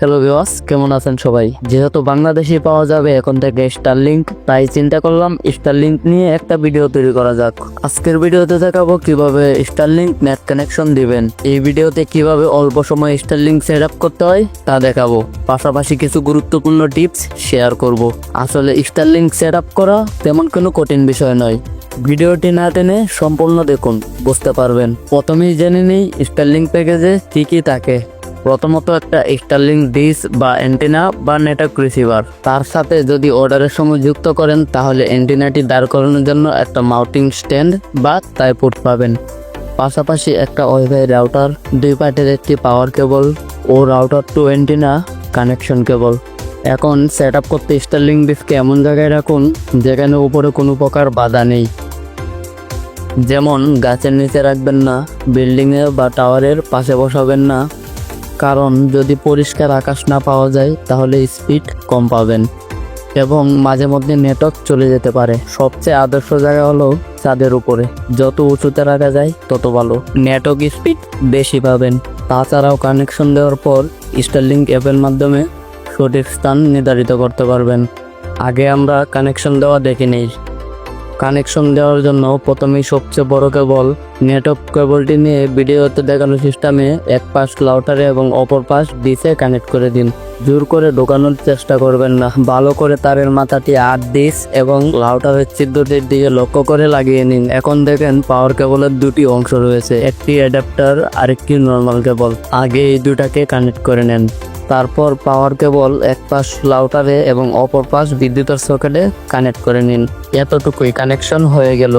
Hello ভিওয়াস কেমন আছেন সবাই? যেহেতু বাংলাদেশে পাওয়া যাবে এখন থেকে স্টারলিংক তাই চিন্তা করলাম স্টারলিংক নিয়ে একটা ভিডিও তৈরি করা যাক। আজকের ভিডিওতে দেখাবো কীভাবে স্টারলিংক নেট কানেকশন দিবেন। এই ভিডিওতে কীভাবে অল্প সময়ে স্টারলিংক সেট আপ করতে হয়, তা দেখাবো। পাশাপাশি কিছু গুরুত্বপূর্ণ টিপস শেয়ার করব। আসলে স্টারলিংক সেট আপ করা তেমন কোনো কঠিন বিষয় নয়। ভিডিওটি না টেনে সম্পূর্ণ দেখুন, বুঝতে পারবেন। প্রথমেই জেনে নিই স্টারলিংক প্যাকেজে কি কি থাকে। প্রথমত একটা স্টারলিং ডিস বা অ্যান্টেনা বা নেটওয়ার্ক রিসিভার তার সাথে যদি অর্ডারের সময় যুক্ত করেন, তাহলে অ্যান্টেনাটি দাঁড় করানোর জন্য একটা মাউন্টিং স্ট্যান্ড বা টাইপোর্ট পাবেন। পাশাপাশি একটা ওয়াইফাই রাউটার দুই পার্টের একটি power cable O router to antenna connection cable এখন সেট আপ করতে স্টারলিং ডিসকে এমন জায়গায় রাখুন, যেখানে উপরে কোনো প্রকার বাধা নেই। যেমন গাছের নিচে রাখবেন না বিল্ডিংয়ে বা টাওয়ারের পাশে বসাবেন না কারণ যদি পরিষ্কার আকাশ না পাওয়া যায়, তাহলে স্পিড কম পাবেন এবং মাঝে মধ্যে নেটওয়ার্ক চলে যেতে পারে। সবচেয়ে আদর্শ জায়গা হলো ছাদের উপরে। যত উঁচুতে রাখা যায়, তত ভালো। নেটওয়ার্ক স্পিড বেশি পাবেন। তাছাড়াও কানেকশন দেওয়ার পর স্টারলিংক অ্যাপের মাধ্যমে সঠিক স্থান নির্ধারিত করতে পারবেন। আগে আমরা কানেকশন দেওয়া দেখে নেই। কানেকশন দেওয়ার জন্য প্রথমেই সবচেয়ে বড় কেবল নেটওয়ার্ক কেবলটি নিয়ে ভিডিওতে দেখানো সিস্টেমে এক পাশ লাউটারে এবং অপর পাশ ডিসে কানেক্ট করে দিন। জোর করে ঢোকানোর চেষ্টা করবেন না। ভালো করে তারের মাথাটি আট ডিস এবং লাউটারের ছিদ্রটির দিকে লক্ষ্য করে লাগিয়ে নিন। এখন দেখেন পাওয়ার কেবলের দুটি অংশ রয়েছে, একটি অ্যাডাপ্টার আরেকটি নর্মাল কেবল। আগে এই দুটাকে কানেক্ট করে নেন। তারপর পাওয়ার কেবল এক পাশ লাউটারে এবং অপর পাশ বিদ্যুতের সকেটে কানেক্ট করে নিন। এতটুকুই কানেকশন হয়ে গেল।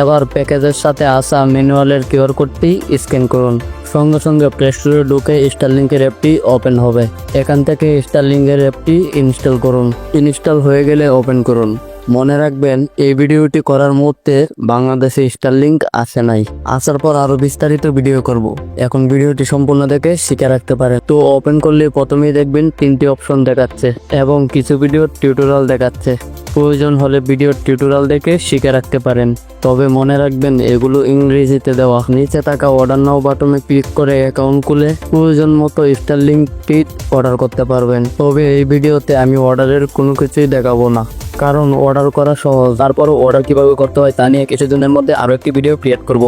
এবার প্যাকেজের সাথে আসা ম্যানুয়ালের কিউআর কোডটি স্ক্যান করুন। সঙ্গে সঙ্গে প্লে স্টোরে ঢুকে স্টারলিংকের অ্যাপটি ওপেন হবে। এখান থেকে স্টারলিংকের অ্যাপটি ইনস্টল করুন। ইনস্টল হয়ে গেলে ওপেন করুন। মনে রাখবেন, এই ভিডিওটি করার মুহূর্তে বাংলাদেশে স্টারলিংক আসে নাই। আসার পর আরও বিস্তারিত ভিডিও করব। এখন ভিডিওটি সম্পূর্ণ দেখে শিখে রাখতে পারে তো ওপেন করলে প্রথমেই দেখবেন তিনটি অপশন দেখাচ্ছে এবং কিছু ভিডিও টিউটোরিয়াল দেখাচ্ছে। প্রয়োজন হলে ভিডিওর টিউটোরিয়াল দেখে শিখে রাখতে পারেন। তবে মনে রাখবেন, এগুলো ইংরেজিতে দেওয়া। নিচে থাকা অর্ডার নাও বাটনে ক্লিক করে অ্যাকাউন্ট খুলে প্রয়োজন মতো স্টারলিংকটি অর্ডার করতে পারবেন। তবে এই ভিডিওতে আমি অর্ডারের কোনো কিছুই দেখাবো না। কারণ অর্ডার করা সহজ। তারপরও অর্ডার কীভাবে করতে হয় তা নিয়ে কিছুদিনের মধ্যে আরও একটি ভিডিও ক্রিয়েট করব।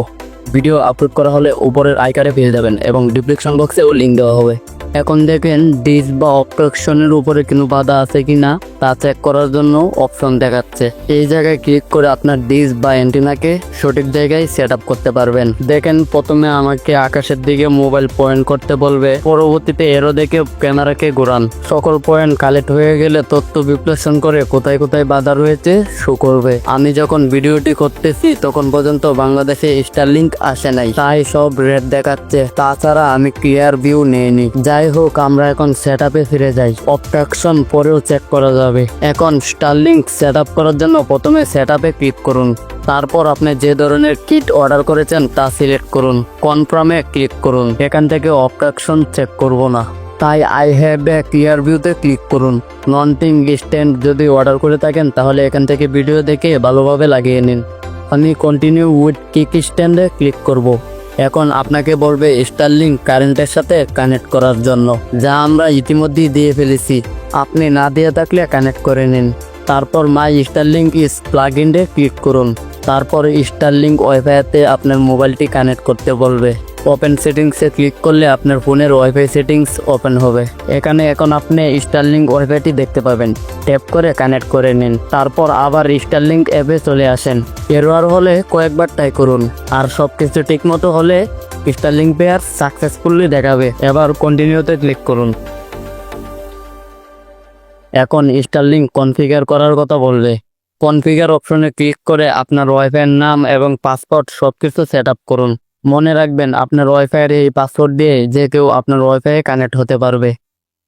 ভিডিও আপলোড করা হলে উপরের আইকারে পেয়ে যাবেন এবং ডিসক্রিপশন বক্সেও লিঙ্ক দেওয়া হবে। এখন দেখেন ডিস বা অপশনের উপরে কোনো বাধা আছে কি না তা চেক করার জন্য অপশন দেখাচ্ছে। এই জায়গায় ক্লিক করে আপনার ডিস বা অ্যান্টিনাকে সঠিক জায়গায় সেট করতে পারবেন। দেখেন প্রথমে আমাকে আকাশের দিকে মোবাইল পয়েন্ট করতে বলবে। পরবর্তীতে এরো দেখে ক্যামেরাকে ঘোরান। সকল পয়েন্ট কালেক্ট হয়ে গেলে তথ্য বিশ্লেষণ করে কোথায় কোথায় বাধা রয়েছে শো করবে। আমি যখন ভিডিওটি করতেছি তখন পর্যন্ত বাংলাদেশে স্টার লিঙ্ক আসে নাই, তাই সব রেড দেখাচ্ছে। তাছাড়া আমি ক্লিয়ার ভিউ নেইনি। যাই হোক, আমরা এখন সেট ফিরে যাই। অবট্রাকশন পরেও চেক করা যাবে। এখন স্টারলিংক সেট করার জন্য প্রথমে সেট ক্লিক করুন। তারপর আপনি যে ধরনের কিট অর্ডার করেছেন তা সিলেক্ট করুন। কনফার্মে ক্লিক করুন। এখান থেকে অবট্রাকশন চেক করব না। তাই আই হ্যাভ এ ক্লিয়ার ভিউতে ক্লিক করুন। নন টিং স্ট্যান্ড যদি অর্ডার করে থাকেন, তাহলে এখান থেকে ভিডিও দেখে ভালোভাবে লাগিয়ে নিন। আমি কন্টিনিউ উইথ কিক স্ট্যান্ডে ক্লিক করব। এখন আপনাকে বলবে স্টারলিং কারেন্টের সাথে কানেক্ট করার জন্য, যা আমরা ইতিমধ্যেই দিয়ে ফেলেছি। আপনি না দিয়ে থাকলে কানেক্ট করে নিন। তারপর মাই স্টারলিংক ইজ প্লাগ ইন্ডে ক্লিক করুন। তারপর স্টারলিংক ওয়াইফাইতে আপনার মোবাইলটি কানেক্ট করতে বলবে। ওপেন সেটিংসে ক্লিক করলে আপনার ফোনের ওয়াইফাই সেটিংস ওপেন হবে। এখানে এখন আপনি স্টারলিংক ওয়াইফাইটি দেখতে পাবেন। ট্যাপ করে কানেক্ট করে নিন। তারপর আবার স্টারলিংক অ্যাপে চলে আসেন। এরোয়ার হলে কয়েকবার ট্রাই করুন। আর সব কিছু ঠিকমতো হলে স্টারলিংক পেয়ার সাকসেসফুলি দেখাবে। এবার কন্টিনিউতে ক্লিক করুন। এখন স্টারলিংক কনফিগার করার কথা বললে কনফিগার অপশনে ক্লিক করে আপনার ওয়াইফাইয়ের নাম এবং পাসপোর্ট সব কিছু সেট করুন। মনে রাখবেন, আপনার ওয়াইফাইয়ের এই পাসওয়ার্ড দিয়ে যে কেউ আপনার ওয়াইফাইয়ে কানেক্ট হতে পারবে।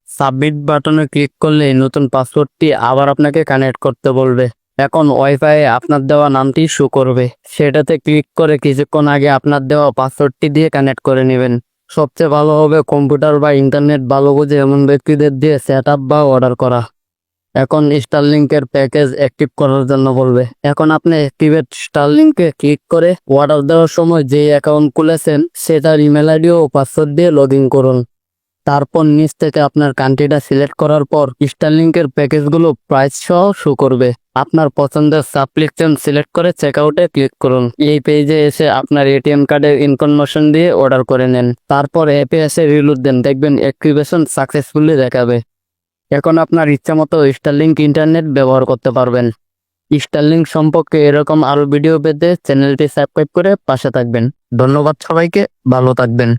সাবমিট বাটনে ক্লিক করলে নতুন পাসওয়ার্ডটি আবার আপনাকে কানেক্ট করতে বলবে। এখন ওয়াইফাই আপনার দেওয়া নামটি শো করবে। সেটাতে ক্লিক করে কিছুক্ষণ আগে আপনার দেওয়া পাসওয়ার্ডটি দিয়ে কানেক্ট করে নেবেন। সবচেয়ে ভালো হবে কম্পিউটার বা ইন্টারনেট ভালো বুঝে এমন ব্যক্তিদের দিয়ে সেট বা অর্ডার করা। এখন স্টারলিংকের প্যাকেজ অ্যাক্টিভ করার জন্য বলবে। এখন আপনি অ্যাক্টিভেট স্টারলিংকে ক্লিক করে অর্ডার দেওয়ার সময় যে অ্যাকাউন্ট খুলেছেন, সেটার ইমেল আইডি ও পাসওয়ার্ড দিয়ে লগ করুন। তারপর নিচ থেকে আপনার কান্ট্রিটা সিলেক্ট করার পর স্টারলিংকের প্যাকেজগুলো প্রাইস সহ শো করবে। আপনার পছন্দের সাবস্ক্রিপশন সিলেক্ট করে চেক আউটে ক্লিক করুন। এই পেজে এসে আপনার এটিএম কার্ডের ইনফরমেশন দিয়ে অর্ডার করে নেন। তারপর অ্যাপে এসে রিলোড দেন। দেখবেন অ্যাক্টিভেশন সাকসেসফুলি দেখাবে। এখন আপনার ইচ্ছা মতো স্টারলিংক ইন্টারনেট ব্যবহার করতে পারবেন। স্টারলিংক সম্পর্কে এরকম আরও ভিডিও পেতে চ্যানেলটি সাবস্ক্রাইব করে পাশে থাকবেন। ধন্যবাদ সবাইকে, ভালো থাকবেন।